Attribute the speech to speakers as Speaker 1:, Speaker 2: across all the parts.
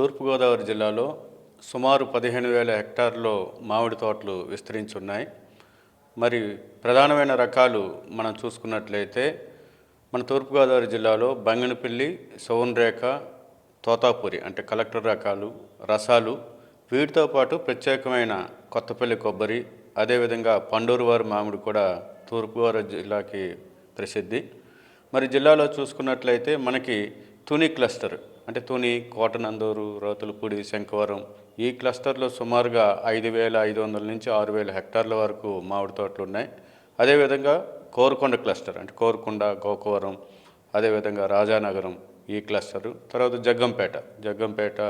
Speaker 1: తూర్పుగోదావరి జిల్లాలో సుమారు పదిహేను వేల హెక్టార్లో మామిడి తోటలు విస్తరించి ఉన్నాయి మరి ప్రధానమైన రకాలు మనం చూసుకున్నట్లయితే మన తూర్పుగోదావరి జిల్లాలో బంగినపల్లి సౌన్రేఖ తోతాపురి అంటే కలెక్టర్ రకాలు రసాలు వీటితో పాటు ప్రత్యేకమైన కొత్తపల్లి కొబ్బరి అదేవిధంగా పండూరువారి మామిడి కూడా తూర్పుగోదావరి జిల్లాకి ప్రసిద్ధి. మరి జిల్లాలో చూసుకున్నట్లయితే మనకి తుని క్లస్టర్ అంటే తుని కోటనందూరు రోతులపూడి శంఖవరం ఈ క్లస్టర్లో సుమారుగా ఐదు వేల ఐదు వందల నుంచి ఆరు వేల హెక్టార్ల వరకు మామిడి తోటలు ఉన్నాయి. అదేవిధంగా కోరుకొండ క్లస్టర్ అంటే కోరుకొండ గోకవరం అదేవిధంగా రాజానగరం ఈ క్లస్టరు. తర్వాత జగ్గంపేట జగ్గంపేట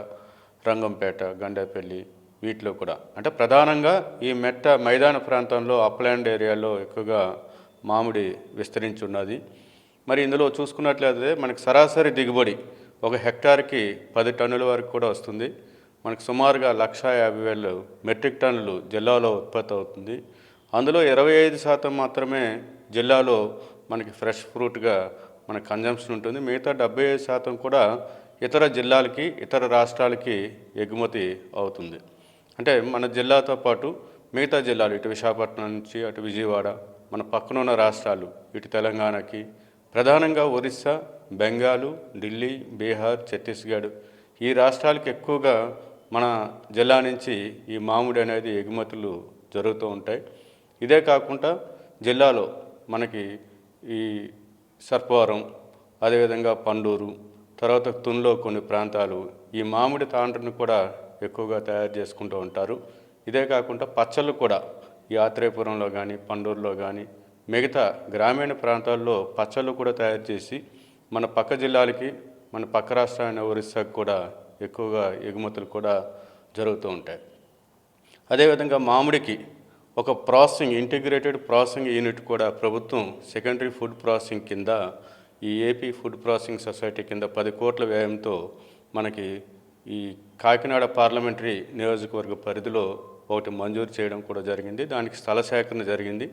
Speaker 1: రంగంపేట గండేపల్లి వీటిలో కూడా. అంటే ప్రధానంగా ఈ మెట్ట మైదాన ప్రాంతంలో అప్లాండ్ ఏరియాలో ఎక్కువగా మామిడి విస్తరించి ఉన్నది. మరి ఇందులో చూసుకున్నట్లయితే మనకి సరాసరి దిగుబడి ఒక హెక్టార్కి పది టన్నుల వరకు కూడా వస్తుంది. మనకు సుమారుగా లక్ష యాభై వేలు మెట్రిక్ టన్నులు జిల్లాలో ఉత్పత్తి అవుతుంది. అందులో ఇరవై ఐదు శాతం మాత్రమే జిల్లాలో మనకి ఫ్రెష్ ఫ్రూట్గా మన కన్జంప్షన్ ఉంటుంది. మిగతా డెబ్బై ఐదు శాతం కూడా ఇతర జిల్లాలకి ఇతర రాష్ట్రాలకి ఎగుమతి అవుతుంది. అంటే మన జిల్లాతో పాటు మిగతా జిల్లాలు ఇటు విశాఖపట్నం నుంచి అటు విజయవాడ మన పక్కన ఉన్న రాష్ట్రాలు ఇటు తెలంగాణకి ప్రధానంగా ఒరిస్సా బెంగాలు ఢిల్లీ బీహార్ ఛత్తీస్గఢ్ ఈ రాష్ట్రాలకు ఎక్కువగా మన జిల్లా నుంచి ఈ మామిడి అనేది ఎగుమతులు జరుగుతూ ఉంటాయి. ఇదే కాకుండా జిల్లాలో మనకి ఈ సర్పవరం అదేవిధంగా పండూరు తర్వాత తున్లో కొన్ని ప్రాంతాలు ఈ మామిడి తాండ్రను కూడా ఎక్కువగా తయారు చేసుకుంటూ ఉంటారు. ఇదే కాకుండా పచ్చళ్ళు కూడా ఈ ఆత్రేయపురంలో కానీ పండూరులో కానీ మిగతా గ్రామీణ ప్రాంతాల్లో పచ్చళ్ళు కూడా తయారు చేసి మన పక్క జిల్లాలకి మన పక్క రాష్ట్రమైన ఒరిస్సాకు కూడా ఎక్కువగా ఎగుమతులు కూడా జరుగుతూ ఉంటాయి. అదేవిధంగా మామిడికి ఒక ప్రాసెసింగ్ ఇంటిగ్రేటెడ్ ప్రాసెసింగ్ యూనిట్ కూడా ప్రభుత్వం సెకండరీ ఫుడ్ ప్రాసెసింగ్ కింద ఈ ఏపీ ఫుడ్ ప్రాసెసింగ్ సొసైటీ కింద పది కోట్ల వ్యయంతో మనకి ఈ కాకినాడ పార్లమెంటరీ నియోజకవర్గ పరిధిలో ఒకటి మంజూరు చేయడం కూడా జరిగింది. దానికి స్థల సేకరణ జరిగింది.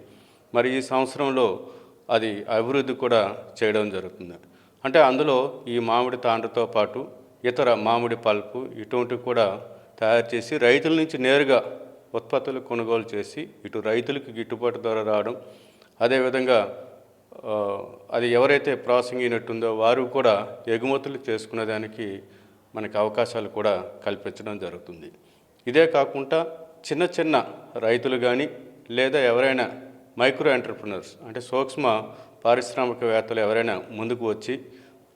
Speaker 1: మరి ఈ సంవత్సరంలో అది అభివృద్ధి కూడా చేయడం జరుగుతుంది. అంటే అందులో ఈ మామిడి తాండ్రతో పాటు ఇతర మామిడి పల్పు ఇటువంటివి కూడా తయారు చేసి రైతుల నుంచి నేరుగా ఉత్పత్తులు కొనుగోలు చేసి ఇటు రైతులకు గిట్టుబాటు ధర రావడం. అదేవిధంగా అది ఎవరైతే ప్రాసెసింగ్ యూనిట్ ఉందో వారు కూడా ఎగుమతులు చేసుకునేదానికి మనకి అవకాశాలు కూడా కల్పించడం జరుగుతుంది. ఇదే కాకుండా చిన్న చిన్న రైతులు కానీ లేదా ఎవరైనా మైక్రో ఎంటర్ప్రినర్స్ అంటే సూక్ష్మ పారిశ్రామికవేత్తలు ఎవరైనా ముందుకు వచ్చి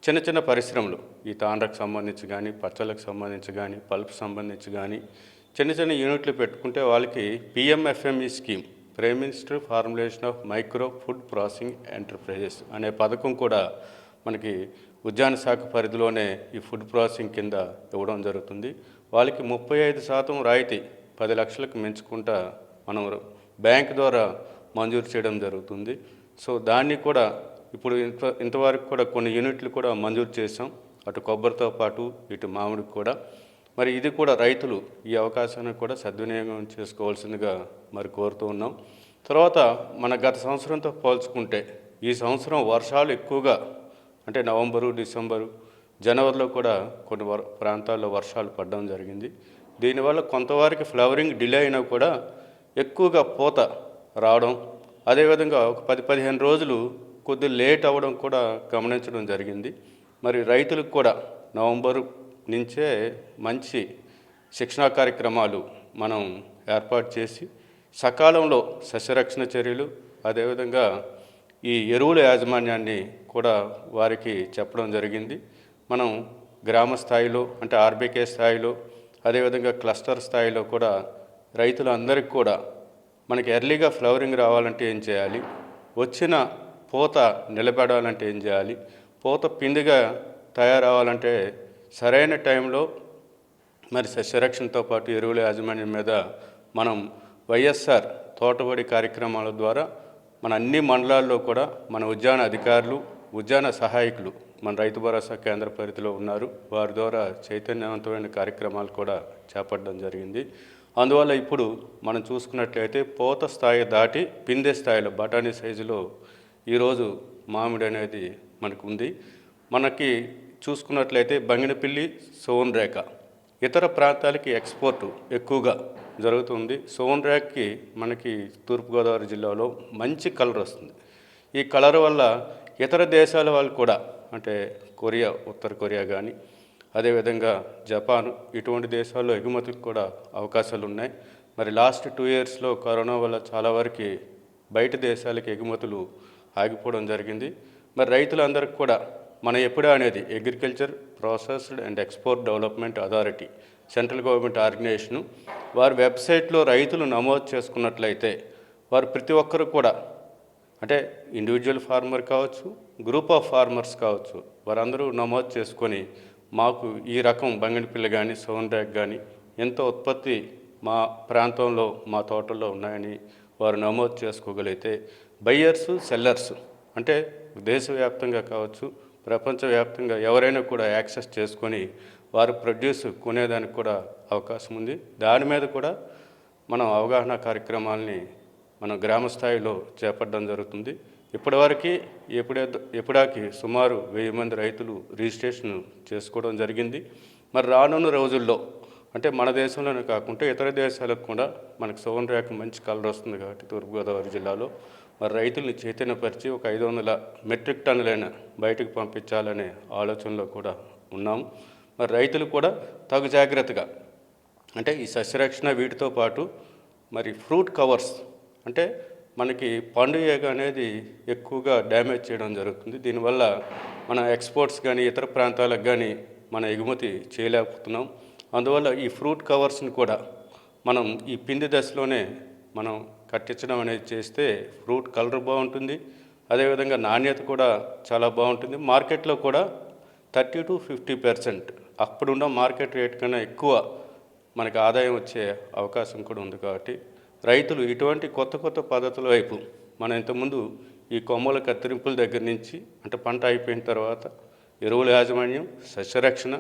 Speaker 1: చిన్న చిన్న పరిశ్రమలు ఈ తాండ్రకు సంబంధించి కానీ పచ్చళ్ళకు సంబంధించి కానీ పల్పు సంబంధించి కానీ చిన్న చిన్న యూనిట్లు పెట్టుకుంటే వాళ్ళకి PMFME scheme prime minister formulation of micro food processing enterprises అనే పథకం కూడా మనకి ఉద్యాన శాఖ పరిధిలోనే ఈ ఫుడ్ ప్రాసెసింగ్ కింద ఇవ్వడం జరుగుతుంది. వాళ్ళకి ముప్పై ఐదు శాతం రాయితీ పది లక్షలకు మించుకుంటా మనం బ్యాంక్ ద్వారా మంజూరు చేయడం జరుగుతుంది. సో దాన్ని కూడా ఇప్పుడు ఇంత ఇంతవరకు కూడా కొన్ని యూనిట్లు కూడా మంజూరు చేసాం అటు కొబ్బరితో పాటు ఇటు మామిడికి కూడా. మరి ఇది కూడా రైతులు ఈ అవకాశాన్ని కూడా సద్వినియోగం చేసుకోవాల్సిందిగా మరి కోరుతూ ఉన్నాం. తర్వాత మన గత సంవత్సరంతో పోల్చుకుంటే ఈ సంవత్సరం వర్షాలు ఎక్కువగా అంటే నవంబరు డిసెంబరు జనవరిలో కూడా కొన్ని వర్ ప్రాంతాల్లో వర్షాలు పడడం జరిగింది. దీనివల్ల కొంతవరకు ఫ్లవరింగ్ డిలే అయినా కూడా ఎక్కువగా పూత రావడం అదేవిధంగా ఒక పది పదిహేను రోజులు కొద్ది లేట్ అవ్వడం కూడా గమనించడం జరిగింది. మరి రైతులకు కూడా నవంబర్ నుంచే మంచి శిక్షణా కార్యక్రమాలు మనం ఏర్పాటు చేసి సకాలంలో సస్యరక్షణ చర్యలు అదేవిధంగా ఈ ఎరువుల యాజమాన్యాన్ని కూడా వారికి చెప్పడం జరిగింది. మనం గ్రామ స్థాయిలో అంటే ఆర్బీకే స్థాయిలో అదేవిధంగా క్లస్టర్ స్థాయిలో కూడా రైతులందరికీ కూడా మనకి ఎర్లీగా ఫ్లవరింగ్ రావాలంటే ఏం చేయాలి? వచ్చిన పూత నిలబడాలంటే ఏం చేయాలి? పూత పిందిగా తయారవ్వాలంటే సరైన టైంలో మరి సస్యరక్షణతో పాటు ఎరువుల యాజమాన్యం మీద మనం వైఎస్ఆర్ తోటబడి కార్యక్రమాల ద్వారా మన అన్ని మండలాల్లో కూడా మన ఉద్యాన అధికారులు ఉద్యాన సహాయకులు మన రైతు భరోసా కేంద్ర పరిధిలో ఉన్నారు. వారి ద్వారా చైతన్యవంతమైన కార్యక్రమాలు కూడా చేపట్టడం జరిగింది. అందువల్ల ఇప్పుడు మనం చూసుకున్నట్లయితే పూత స్థాయి దాటి పిందె స్థాయిలో బఠానీ సైజులో ఈరోజు మామిడి అనేది మనకు ఉంది. మనకి చూసుకున్నట్లయితే బంగినపిల్లి సోన్ రేఖ. ఇతర ప్రాంతాలకి ఎక్స్పోర్ట్ ఎక్కువగా జరుగుతుంది. సోన్ రేఖకి మనకి తూర్పుగోదావరి జిల్లాలో మంచి కలర్ వస్తుంది. ఈ కలర్ వల్ల ఇతర దేశాల వాళ్ళు కూడా అంటే కొరియా ఉత్తర కొరియా కానీ అదేవిధంగా జపాన్ ఇటువంటి దేశాల్లో ఎగుమతులకు కూడా అవకాశాలు ఉన్నాయి మరి లాస్ట్ టూ ఇయర్స్లో కరోనా వల్ల చాలా వరకు బయట దేశాలకి ఎగుమతులు ఆగిపోవడం జరిగింది. మరి రైతులందరికీ కూడా మన ఎప్పుడా అనేది agriculture processed and export development authority central government organisation వారి వెబ్సైట్లో రైతులు నమోదు చేసుకున్నట్లయితే వారు ప్రతి ఒక్కరు కూడా అంటే ఇండివిజువల్ ఫార్మర్ కావచ్చు గ్రూప్ ఆఫ్ ఫార్మర్స్ కావచ్చు వారందరూ నమోదు చేసుకొని మాకు ఈ రకం బంగినపిల్ల కానీ సోన్ ర్యాక్ కానీ ఎంత ఉత్పత్తి మా ప్రాంతంలో మా తోటల్లో ఉన్నాయని వారు నమోదు చేసుకోగలిగితే బయ్యర్స్ సెల్లర్స్ అంటే దేశవ్యాప్తంగా కావచ్చు ప్రపంచవ్యాప్తంగా ఎవరైనా కూడా యాక్సెస్ చేసుకొని వారు ప్రొడ్యూస్ కొనేదానికి కూడా అవకాశం ఉంది. దాని మీద కూడా మనం అవగాహన కార్యక్రమాల్ని మనం గ్రామ స్థాయిలో చేపట్టడం జరుగుతుంది. ఇప్పటివరకు ఎప్పుడే ఎప్పుడాకి సుమారు వెయ్యి మంది రైతులు రిజిస్ట్రేషన్ చేసుకోవడం జరిగింది. మరి రానున్న రోజుల్లో అంటే మన దేశంలోనే కాకుండా ఇతర దేశాలకు కూడా మనకు సోన్ రేఖ మంచి కలర్ వస్తుంది కాబట్టి తూర్పుగోదావరి జిల్లాలో మరి రైతుల్ని చైతన్యపరిచి ఒక ఐదు వందల మెట్రిక్ టన్నులైన బయటకు పంపించాలనే ఆలోచనలో కూడా ఉన్నాము. మరి రైతులు కూడా తగు జాగ్రత్తగా అంటే ఈ సస్యరక్షణ వీటితో పాటు మరి ఫ్రూట్ కవర్స్ అంటే మనకి పండుగ అనేది ఎక్కువగా డ్యామేజ్ చేయడం జరుగుతుంది. దీనివల్ల మన ఎక్స్పోర్ట్స్ కానీ ఇతర ప్రాంతాలకు కానీ మన ఎగుమతి చేయలేకపోతున్నాం. అందువల్ల ఈ ఫ్రూట్ కవర్స్ని కూడా మనం ఈ పిండి దశలోనే మనం కట్టించడం అనేది చేస్తే ఫ్రూట్ కలర్ బాగుంటుంది. అదేవిధంగా నాణ్యత కూడా చాలా బాగుంటుంది. మార్కెట్లో కూడా థర్టీ టు ఫిఫ్టీ పర్సెంట్ అప్పుడున్న మార్కెట్ రేట్ కన్నా ఎక్కువ మనకి ఆదాయం వచ్చే అవకాశం కూడా ఉంది కాబట్టి రైతులు ఇటువంటి కొత్త కొత్త పద్ధతుల వైపు మనం ఇంతకుముందు ఈ కొమ్మల కత్తిరింపుల దగ్గర నుంచి అంటే పంట అయిపోయిన తర్వాత ఎరువుల యాజమాన్యం సస్యరక్షణ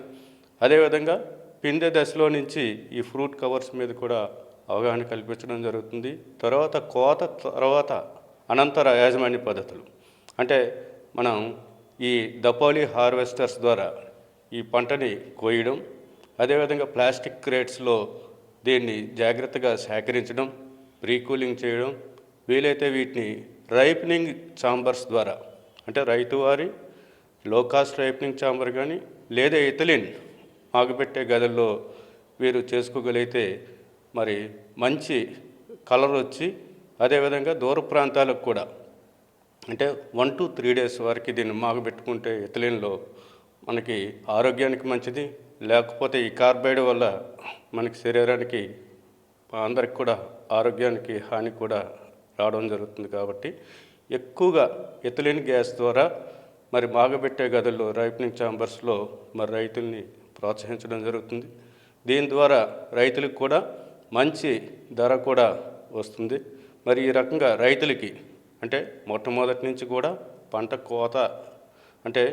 Speaker 1: అదేవిధంగా పిందె దశలో నుంచి ఈ ఫ్రూట్ కవర్స్ మీద కూడా అవగాహన కల్పించడం జరుగుతుంది. తర్వాత కోత తర్వాత అనంతర యాజమాన్య పద్ధతులు. అంటే మనం ఈ దపోలి హార్వెస్టర్స్ ద్వారా ఈ పంటని కోయడం అదేవిధంగా ప్లాస్టిక్ క్రేట్స్లో దీన్ని జాగ్రత్తగా సేకరించడం ప్రీ కూలింగ్ చేయడం వీలైతే వీటిని రైపనింగ్ చాంబర్స్ ద్వారా అంటే రైతువారి లో కాస్ట్ రైపనింగ్ చాంబర్ కానీ లేదా ఇథలిన్ ఆగుపెట్టే గదుల్లో వీరు చేసుకోగలిగితే మరి మంచి కలర్ వచ్చి అదేవిధంగా దూర ప్రాంతాలకు కూడా అంటే వన్ టు త్రీ డేస్ వరకు దీన్ని మాగబెట్టుకుంటే ఎథలిన్లో మనకి ఆరోగ్యానికి మంచిది లేకపోతే ఈ కార్బైడ్ వల్ల మనకి శరీరానికి అందరికి కూడా ఆరోగ్యానికి హాని కూడా రావడం జరుగుతుంది కాబట్టి ఎక్కువగా ఎథిలిన్ గ్యాస్ ద్వారా మరి మాగబెట్టే గదుల్లో రైపనింగ్ ఛాంబర్స్లో మరి రైతుల్ని ప్రోత్సహించడం జరుగుతుంది. దీని ద్వారా రైతులకు కూడా మంచి ధర కూడా వస్తుంది. మరి ఈ రకంగా రైతులకి అంటే మొట్టమొదటి నుంచి కూడా పంట కోత అంటే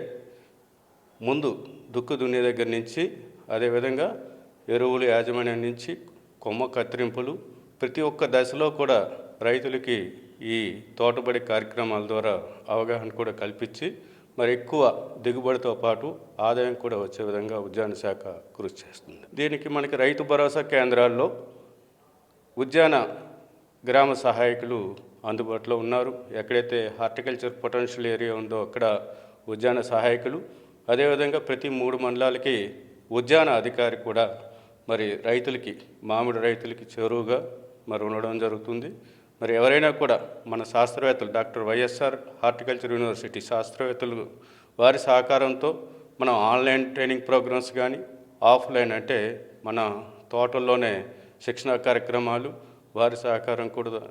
Speaker 1: ముందు దుక్కు దున్నే దగ్గర నుంచి అదేవిధంగా ఎరువులు యాజమాన్యం నుంచి కొమ్మ కత్తిరింపులు. ప్రతి ఒక్క దశలో కూడా రైతులకి ఈ తోటబడి కార్యక్రమాల ద్వారా అవగాహన కూడా కల్పించి మరి ఎక్కువ దిగుబడితో పాటు ఆదాయం కూడా వచ్చే విధంగా ఉద్యాన శాఖ కృషి చేస్తుంది. దీనికి మనకి రైతు భరోసా కేంద్రాల్లో ఉద్యాన గ్రామ సహాయకులు అందుబాటులో ఉన్నారు. ఎక్కడైతే హార్టికల్చర్ పొటెన్షియల్ ఏరియా ఉందో అక్కడ ఉద్యాన సహాయకులు. అదేవిధంగా ప్రతి మూడు మండలాలకి ఉద్యాన అధికారి కూడా మరి రైతులకి మామిడి రైతులకి చెరువుగా మరి ఉండడం జరుగుతుంది. మరి ఎవరైనా కూడా మన శాస్త్రవేత్తలు డాక్టర్ వైఎస్ఆర్ హార్టికల్చర్ యూనివర్సిటీ శాస్త్రవేత్తలు వారి సహకారంతో మనం ఆన్లైన్ ట్రైనింగ్ ప్రోగ్రామ్స్ కానీ ఆఫ్లైన్ అంటే మన తోటల్లోనే శిక్షణ కార్యక్రమాలు వారి సహకారం కూడా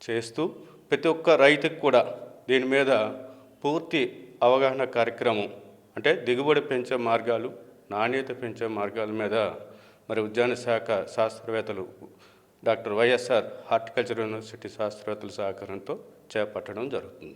Speaker 1: చేస్తూ ప్రతి ఒక్క రైతుకు కూడా దీని మీద పూర్తి అవగాహన కార్యక్రమం అంటే దిగుబడి పెంచే మార్గాలు నాణ్యత పెంచే మార్గాల మీద మరి ఉద్యాన శాఖ శాస్త్రవేత్తలు డాక్టర్ వైఎస్ఆర్ హార్టికల్చర్ యూనివర్సిటీ శాస్త్రవేత్తల సహకారంతో చేపట్టడం జరుగుతుంది.